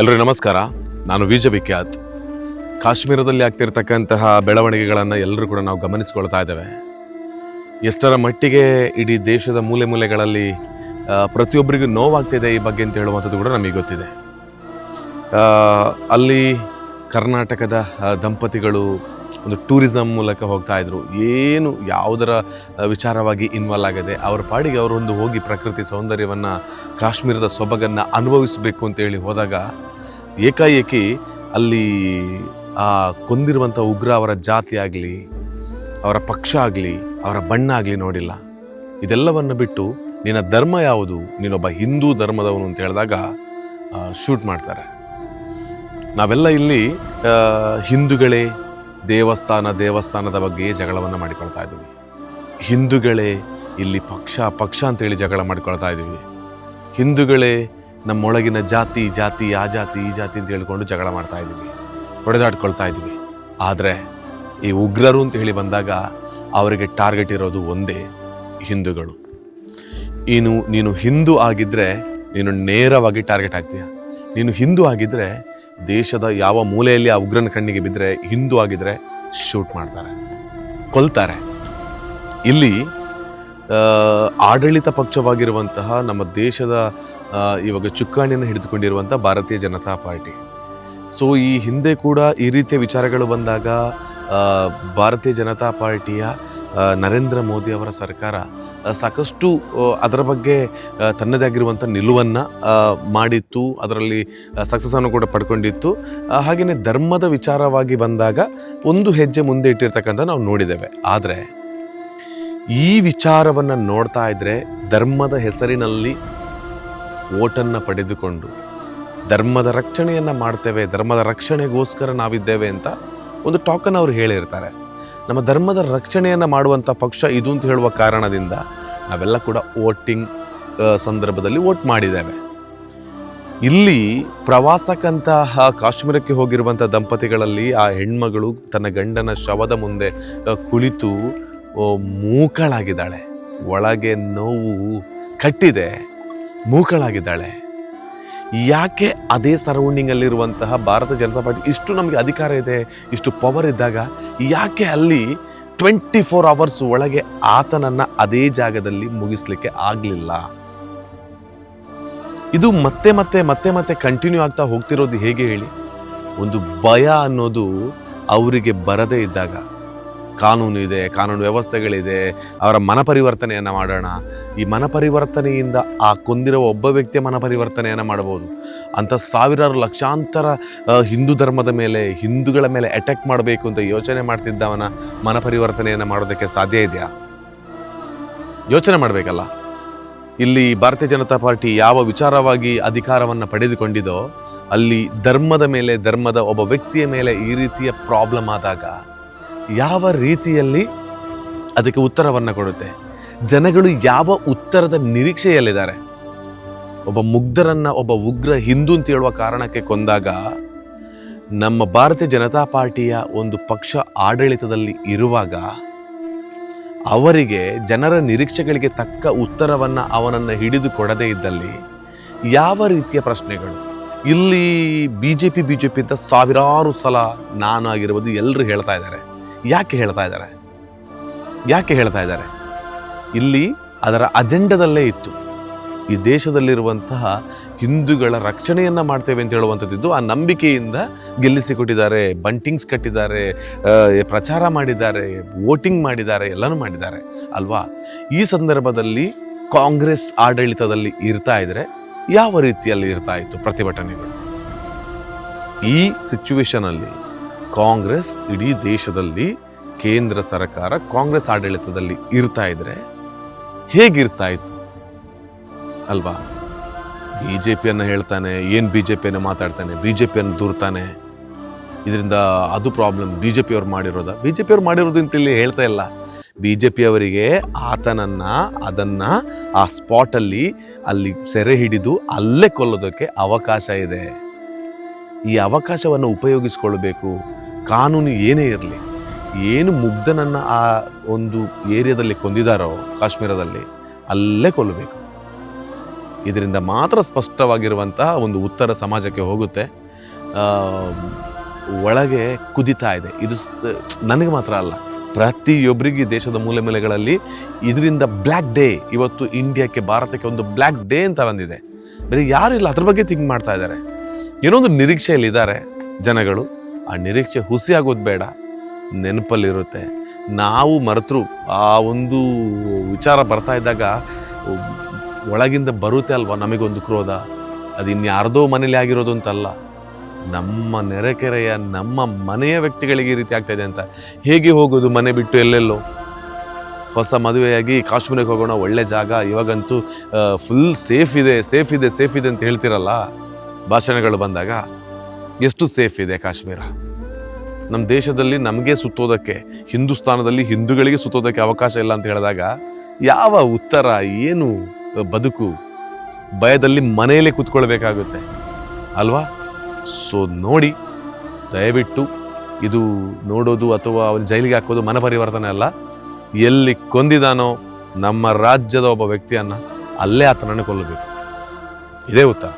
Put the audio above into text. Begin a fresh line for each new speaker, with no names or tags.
ಎಲ್ರಿಗೂ ನಮಸ್ಕಾರ. ನಾನು ವಿಜಯ ವಿಖ್ಯಾತ್. ಕಾಶ್ಮೀರದಲ್ಲಿ ಆಗ್ತಿರ್ತಕ್ಕಂತಹ ಬೆಳವಣಿಗೆಗಳನ್ನು ಎಲ್ಲರೂ ಕೂಡ ನಾವು ಗಮನಿಸ್ಕೊಳ್ತಾ ಇದ್ದೇವೆ. ಎಷ್ಟರ ಮಟ್ಟಿಗೆ ಇಡೀ ದೇಶದ ಮೂಲೆ ಮೂಲೆಗಳಲ್ಲಿ ಪ್ರತಿಯೊಬ್ಬರಿಗೂ ನೋವಾಗ್ತಿದೆ ಈ ಬಗ್ಗೆ ಅಂತ ಹೇಳುವಂಥದ್ದು ಕೂಡ ನಮಗೆ ಗೊತ್ತಿದೆ. ಅಲ್ಲಿ ಕರ್ನಾಟಕದ ದಂಪತಿಗಳು ಒಂದು ಟೂರಿಸಮ್ ಮೂಲಕ ಹೋಗ್ತಾ ಇದ್ರು. ಏನು ಯಾವುದರ ವಿಚಾರವಾಗಿ ಇನ್ವಾಲ್ವ್ ಆಗದೆ? ಅವ್ರ ಪಾಡಿಗೆ ಅವರೊಂದು ಹೋಗಿ ಪ್ರಕೃತಿ ಸೌಂದರ್ಯವನ್ನು, ಕಾಶ್ಮೀರದ ಸೊಬಗನ್ನು ಅನುಭವಿಸಬೇಕು ಅಂತೇಳಿ ಹೋದಾಗ, ಏಕಾಏಕಿ ಅಲ್ಲಿ, ಆ ಕೊಂದಿರುವಂಥ ಉಗ್ರ ಅವರ ಜಾತಿ ಆಗಲಿ, ಅವರ ಪಕ್ಷ ಆಗಲಿ, ಅವರ ಬಣ್ಣ ಆಗಲಿ ನೋಡಿಲ್ಲ. ಇದೆಲ್ಲವನ್ನು ಬಿಟ್ಟು ನಿನ್ನ ಧರ್ಮ ಯಾವುದು? ನೀನೊಬ್ಬ ಹಿಂದೂ ಧರ್ಮದವನು ಅಂತ ಹೇಳಿದಾಗ ಶೂಟ್ ಮಾಡ್ತಾರೆ. ನಾವೆಲ್ಲ ಇಲ್ಲಿ ಹಿಂದೂಗಳೇ ದೇವಸ್ಥಾನ, ದೇವಸ್ಥಾನದ ಬಗ್ಗೆ ಜಗಳವನ್ನು ಮಾಡಿಕೊಳ್ತಾ ಇದ್ದೀವಿ ಹಿಂದೂಗಳೇ ಇಲ್ಲಿ ಪಕ್ಷ ಪಕ್ಷ ಅಂತೇಳಿ ಜಗಳ ಮಾಡಿಕೊಳ್ತಾ ಇದ್ದೀವಿ ಹಿಂದೂಗಳೇ ನಮ್ಮೊಳಗಿನ ಜಾತಿ ಜಾತಿ, ಆ ಜಾತಿ, ಈ ಜಾತಿ ಅಂತ ಹೇಳಿಕೊಂಡು ಜಗಳ ಮಾಡ್ತಾ ಇದ್ದೀವಿ ಹೊಡೆದಾಡ್ಕೊಳ್ತಾ ಇದ್ದೀವಿ ಆದರೆ ಈ ಉಗ್ರರು ಅಂತ ಹೇಳಿ ಬಂದಾಗ ಅವರಿಗೆ ಟಾರ್ಗೆಟ್ ಇರೋದು ಒಂದೇ ಹಿಂದೂಗಳು. ಇನ್ನು ನೀನು ಹಿಂದೂ ಆಗಿದ್ದರೆ ನೀನು ನೇರವಾಗಿ ಟಾರ್ಗೆಟ್ ಆಗ್ತೀಯ. ನೀನು ಹಿಂದೂ ಆಗಿದ್ದರೆ ದೇಶದ ಯಾವ ಮೂಲೆಯಲ್ಲಿ ಆ ಉಗ್ರನ ಕಣ್ಣಿಗೆ ಬಿದ್ದರೆ ಹಿಂದೂ ಆಗಿದ್ರೆ ಶೂಟ್ ಮಾಡ್ತಾರೆ, ಕೊಲ್ತಾರೆ. ಇಲ್ಲಿ ಆಡಳಿತ ಪಕ್ಷವಾಗಿರುವಂತಹ ನಮ್ಮ ದೇಶದ ಇವಾಗ ಚುಕ್ಕಾಣಿಯನ್ನು ಹಿಡಿದುಕೊಂಡಿರುವಂಥ ಭಾರತೀಯ ಜನತಾ ಪಾರ್ಟಿ. ಸೊ ಈ ಹಿಂದೆ ಕೂಡ ಈ ರೀತಿಯ ವಿಚಾರಗಳು ಬಂದಾಗ ಭಾರತೀಯ ಜನತಾ ಪಾರ್ಟಿಯ ನರೇಂದ್ರ ಮೋದಿ ಅವರ ಸರ್ಕಾರ ಸಾಕಷ್ಟು ಅದರ ಬಗ್ಗೆ ತನ್ನದೇ ಆಗಿರುವಂಥ ನಿಲುವನ್ನು ಮಾಡಿತ್ತು, ಅದರಲ್ಲಿ ಸಕ್ಸಸ್ಸನ್ನು ಕೂಡ ಪಡ್ಕೊಂಡಿತ್ತು. ಹಾಗೆಯೇ ಧರ್ಮದ ವಿಚಾರವಾಗಿ ಬಂದಾಗ ಒಂದು ಹೆಜ್ಜೆ ಮುಂದೆ ಇಟ್ಟಿರ್ತಕ್ಕಂಥ ನಾವು ನೋಡಿದ್ದೇವೆ. ಆದರೆ, ಈ ವಿಚಾರವನ್ನು ನೋಡ್ತಾ ಇದ್ರೆ ಧರ್ಮದ ಹೆಸರಿನಲ್ಲಿ ಓಟನ್ನು ಪಡೆದುಕೊಂಡು, ಧರ್ಮದ ರಕ್ಷಣೆಯನ್ನು ಮಾಡ್ತೇವೆ, ಧರ್ಮದ ರಕ್ಷಣೆಗೋಸ್ಕರ ನಾವಿದ್ದೇವೆ ಅಂತ ಒಂದು ಟಾಕನ್ ಅವರು ಹೇಳಿರ್ತಾರೆ. ನಮ್ಮ ಧರ್ಮದ ರಕ್ಷಣೆಯನ್ನು ಮಾಡುವಂಥ ಪಕ್ಷ ಇದು ಅಂತ ಹೇಳುವ ಕಾರಣದಿಂದ ನಾವೆಲ್ಲ ಕೂಡ ವೋಟಿಂಗ್ ಸಂದರ್ಭದಲ್ಲಿ ವೋಟ್ ಮಾಡಿದ್ದೇವೆ. ಇಲ್ಲಿ ಪ್ರವಾಸಕ್ಕಂತಹ ಕಾಶ್ಮೀರಕ್ಕೆ ಹೋಗಿರುವಂಥ ದಂಪತಿಗಳಲ್ಲಿ ಆ ಹೆಣ್ಮಗಳು ತನ್ನ ಗಂಡನ ಶವದ ಮುಂದೆ ಕುಳಿತು ಮೂಕಳಾಗಿದ್ದಾಳೆ. ಒಳಗೆ ನೋವು ಕಟ್ಟಿದೆ, ಮೂಕಳಾಗಿದ್ದಾಳೆ. ಯಾಕೆ ಅದೇ ಸರೌಂಡಿಂಗಲ್ಲಿರುವಂತಹ ಭಾರತ ಜನತಾ ಪಾರ್ಟಿ ಇಷ್ಟು ನಮಗೆ ಅಧಿಕಾರ ಇದೆ, ಇಷ್ಟು ಪವರ್ ಇದ್ದಾಗ, ಯಾಕೆ ಅಲ್ಲಿ ಟ್ವೆಂಟಿ ಫೋರ್ ಅವರ್ಸ್ ಒಳಗೆ ಆತನನ್ನು ಅದೇ ಜಾಗದಲ್ಲಿ ಮುಗಿಸ್ಲಿಕ್ಕೆ ಆಗಲಿಲ್ಲ. ಇದು ಮತ್ತೆ ಮತ್ತೆ ಮತ್ತೆ ಮತ್ತೆ ಕಂಟಿನ್ಯೂ ಆಗ್ತಾ ಹೋಗ್ತಿರೋದು ಹೇಗೆ ಹೇಳಿ? ಒಂದು ಭಯ ಅನ್ನೋದು ಅವರಿಗೆ ಬರದೇ ಇದ್ದಾಗ. ಕಾನೂನು ಇದೆ ಕಾನೂನು ವ್ಯವಸ್ಥೆಗಳಿದೆ, ಅವರ ಮನ ಪರಿವರ್ತನೆಯನ್ನು ಮಾಡೋಣ. ಈ ಮನ ಪರಿವರ್ತನೆಯಿಂದ ಆ ಕೊಂದಿರುವ ಒಬ್ಬ ವ್ಯಕ್ತಿಯ ಮನ ಪರಿವರ್ತನೆಯನ್ನು ಮಾಡಬಹುದು ಅಂಥ ಸಾವಿರಾರು ಲಕ್ಷಾಂತರ ಹಿಂದೂ ಧರ್ಮದ ಮೇಲೆ, ಹಿಂದೂಗಳ ಮೇಲೆ ಅಟ್ಯಾಕ್ ಮಾಡಬೇಕು ಅಂತ ಯೋಚನೆ ಮಾಡ್ತಿದ್ದವನ ಮನ ಪರಿವರ್ತನೆಯನ್ನು ಮಾಡೋದಕ್ಕೆ ಸಾಧ್ಯ ಇದೆಯಾ? ಯೋಚನೆ ಮಾಡಬೇಕಲ್ಲ. ಇಲ್ಲಿ ಭಾರತೀಯ ಜನತಾ ಪಾರ್ಟಿ ಯಾವ ವಿಚಾರವಾಗಿ ಅಧಿಕಾರವನ್ನು ಪಡೆದುಕೊಂಡಿದೋ, ಅಲ್ಲಿ ಧರ್ಮದ ಮೇಲೆ, ಧರ್ಮದ ಒಬ್ಬ ವ್ಯಕ್ತಿಯ ಮೇಲೆ ಈ ರೀತಿಯ ಪ್ರಾಬ್ಲಮ್ ಆದಾಗ ಯಾವ ರೀತಿಯಲ್ಲಿ ಅದಕ್ಕೆ ಉತ್ತರವನ್ನು ಕೊಡುತ್ತೆ? ಜನಗಳು ಯಾವ ಉತ್ತರದ ನಿರೀಕ್ಷೆಯಲ್ಲಿದ್ದಾರೆ? ಒಬ್ಬ ಮುಗ್ಧರನ್ನು ಒಬ್ಬ ಉಗ್ರ ಹಿಂದೂ ಅಂತ ಹೇಳುವ ಕಾರಣಕ್ಕೆ ಕೊಂದಾಗ, ನಮ್ಮ ಭಾರತೀಯ ಜನತಾ ಪಾರ್ಟಿಯ ಒಂದು ಪಕ್ಷ ಆಡಳಿತದಲ್ಲಿ ಇರುವಾಗ ಅವರಿಗೆ ಜನರ ನಿರೀಕ್ಷೆಗಳಿಗೆ ತಕ್ಕ ಉತ್ತರವನ್ನು ಅವನನ್ನು ಹಿಡಿದು ಕೊಡದೇ ಇದ್ದಲ್ಲಿ ಯಾವ ರೀತಿಯ ಪ್ರಶ್ನೆಗಳು? ಇಲ್ಲಿ B J P B J P ಅಂತ ಸಾವಿರಾರು ಸಲ ನಾನು ಆಗಿರ್ಬೋದು ಎಲ್ಲರೂ ಹೇಳ್ತಾ ಇದ್ದಾರೆ. ಯಾಕೆ ಹೇಳ್ತಾ ಇದ್ದಾರೆ? ಯಾಕೆ ಹೇಳ್ತಾ ಇದ್ದಾರೆ? ಇಲ್ಲಿ ಅದರ ಅಜೆಂಡದಲ್ಲೇ ಇತ್ತು. ಈ ದೇಶದಲ್ಲಿರುವಂತಹ ಹಿಂದೂಗಳ ರಕ್ಷಣೆಯನ್ನು ಮಾಡ್ತೇವೆ ಅಂತ ಹೇಳುವಂಥದ್ದು ಆ ನಂಬಿಕೆಯಿಂದ ಗೆಲ್ಲಿಸಿಕೊಟ್ಟಿದ್ದಾರೆ, ಬಂಟಿಂಗ್ಸ್ ಕಟ್ಟಿದ್ದಾರೆ ಪ್ರಚಾರ ಮಾಡಿದ್ದಾರೆ, ವೋಟಿಂಗ್ ಮಾಡಿದ್ದಾರೆ, ಎಲ್ಲನೂ ಮಾಡಿದ್ದಾರೆ. ಅಲ್ವಾ? ಈ ಸಂದರ್ಭದಲ್ಲಿ ಕಾಂಗ್ರೆಸ್ ಆಡಳಿತದಲ್ಲಿ ಇರ್ತಾ ಇದ್ರೆ ಯಾವ ರೀತಿಯಲ್ಲಿ ಇರ್ತಾ ಇತ್ತು ಪ್ರತಿಭಟನೆಗಳು? ಈ ಸಿಚುವೇಶನ್ ಅಲ್ಲಿ ಕಾಂಗ್ರೆಸ್ ಇಡೀ ದೇಶದಲ್ಲಿ ಕೇಂದ್ರ ಸರ್ಕಾರ ಕಾಂಗ್ರೆಸ್ ಆಡಳಿತದಲ್ಲಿ ಇರ್ತಾ ಇದ್ರೆ ಹೇಗಿರ್ತಾ ಇತ್ತು ಅಲ್ವಾ? ಬಿ ಜೆ ಪಿಯನ್ನು ಹೇಳ್ತಾನೆ, ಏನು ಬಿ ಜೆ ಪಿಯನ್ನು ಮಾತಾಡ್ತಾನೆ ಬಿ ಜೆ ಪಿಯನ್ನು ದೂರ್ತಾನೆ. ಇದರಿಂದ ಅದು ಪ್ರಾಬ್ಲಮ್ ಬಿ ಜೆ ಪಿಯವ್ರು ಮಾಡಿರೋದ? ಬಿ ಜೆ ಪಿಯವ್ರು ಮಾಡಿರೋದು ಅಂತ ಇಲ್ಲಿ ಹೇಳ್ತಾ ಇಲ್ಲ. ಬಿ ಜೆ ಪಿಯವರಿಗೆ ಆತನನ್ನ, ಅದನ್ನ ಆ ಸ್ಪಾಟಲ್ಲಿ ಅಲ್ಲಿ ಸೆರೆ ಹಿಡಿದು ಅಲ್ಲೇ ಕೊಲ್ಲೋದಕ್ಕೆ ಅವಕಾಶ ಇದೆ. ಈ ಅವಕಾಶವನ್ನು ಉಪಯೋಗಿಸ್ಕೊಳ್ಬೇಕು. ಕಾನೂನು ಏನೇ ಇರಲಿ, ಏನು ಮುಗ್ಧನನ್ನು ಆ ಒಂದು ಏರಿಯಾದಲ್ಲಿ ಕೊಂದಿದಾರೋ, ಕಾಶ್ಮೀರದಲ್ಲಿ, ಅಲ್ಲೇ ಕೊಲ್ಲಬೇಕು. ಇದರಿಂದ ಮಾತ್ರ ಸ್ಪಷ್ಟವಾಗಿರುವಂತಹ ಒಂದು ಉತ್ತರ ಸಮಾಜಕ್ಕೆ ಹೋಗುತ್ತೆ. ಒಳಗೆ ಕುದಿತಾ ಇದೆ. ಇದು ನನಗೆ ಮಾತ್ರ ಅಲ್ಲ ಪ್ರತಿಯೊಬ್ಬರಿಗೆ ದೇಶದ ಮೂಲೆ ಮೂಲೆಗಳಲ್ಲಿ ಇದರಿಂದ ಬ್ಲ್ಯಾಕ್ ಡೇ, ಇವತ್ತು ಇಂಡಿಯಾಕ್ಕೆ ಭಾರತಕ್ಕೆ ಒಂದು ಬ್ಲ್ಯಾಕ್ ಡೇ ಅಂತ ಬಂದಿದೆ. ಬೇರೆ ಯಾರು ಇಲ್ಲ, ಅದ್ರ ಬಗ್ಗೆ ಥಿಂಕ್ ಮಾಡ್ತಾ ಇದ್ದಾರೆ. ಏನೋ ಒಂದು ನಿರೀಕ್ಷೆಯಲ್ಲಿದ್ದಾರೆ ಜನಗಳು. ಆ ನಿರೀಕ್ಷೆ ಹುಸಿ ಆಗೋದು ಬೇಡ. ನೆನಪಲ್ಲಿರುತ್ತೆ. ನಾವು ಮರೆತರು. ಆ ಒಂದು ವಿಚಾರ ಬರ್ತಾ ಇದ್ದಾಗ ಒಳಗಿಂದ ಬರುತ್ತೆ ಅಲ್ವಾ ನಮಗೊಂದು ಕ್ರೋಧ? ಅದು ಇನ್ಯಾರ್ದೋ ಮನೇಲಿ ಆಗಿರೋದು ಅಂತಲ್ಲ. ನಮ್ಮ ನೆರೆಕೆರೆಯ, ನಮ್ಮ ಮನೆಯ ವ್ಯಕ್ತಿಗಳಿಗೆ ಈ ರೀತಿ ಆಗ್ತಾ ಇದೆ ಅಂತ. ಹೇಗೆ ಹೋಗೋದು ಮನೆ ಬಿಟ್ಟು ಎಲ್ಲೆಲ್ಲೋ? ಹೊಸ ಮದುವೆಯಾಗಿ ಕಾಶ್ಮೀರಕ್ಕೆ ಹೋಗೋಣ, ಒಳ್ಳೆ ಜಾಗ. ಇವಾಗಂತೂ ಫುಲ್ ಸೇಫ್ ಇದೆ ಸೇಫ್ ಇದೆ ಸೇಫ್ ಇದೆ ಅಂತ ಹೇಳ್ತಿರಲ್ಲ ಭಾಷಣಗಳು ಬಂದಾಗ. ಎಷ್ಟು ಸೇಫ್ ಇದೆ ಕಾಶ್ಮೀರ? ನಮ್ಮ ದೇಶದಲ್ಲಿ ನಮಗೆ ಸುತ್ತೋದಕ್ಕೆ, ಹಿಂದೂಸ್ತಾನದಲ್ಲಿ ಹಿಂದೂಗಳಿಗೆ ಸುತ್ತೋದಕ್ಕೆ ಅವಕಾಶ ಇಲ್ಲ ಅಂತ ಹೇಳಿದಾಗ ಯಾವ ಉತ್ತರ, ಏನು ಬದುಕು ಭಯದಲ್ಲಿ ಮನೆಯಲ್ಲೇ ಕೂತ್ಕೊಳ್ಬೇಕಾಗುತ್ತೆ? ಅಲ್ವಾ? ಸೊ ನೋಡಿ, ದಯವಿಟ್ಟು ಇದು ನೋಡೋದು ಅಥವಾ ಅವನ ಜೈಲಿಗೆ ಹಾಕೋದು ಮನ ಪರಿವರ್ತನೆ ಅಲ್ಲ. ಎಲ್ಲಿ ಕೊಂದಿದಾನೋ ನಮ್ಮ ರಾಜ್ಯದ ಒಬ್ಬ ವ್ಯಕ್ತಿಯನ್ನು ಅಲ್ಲೇ ಆತನನ್ನು ಕೊಲ್ಲಬೇಕು. ಇದೇ ಉತ್ತರ.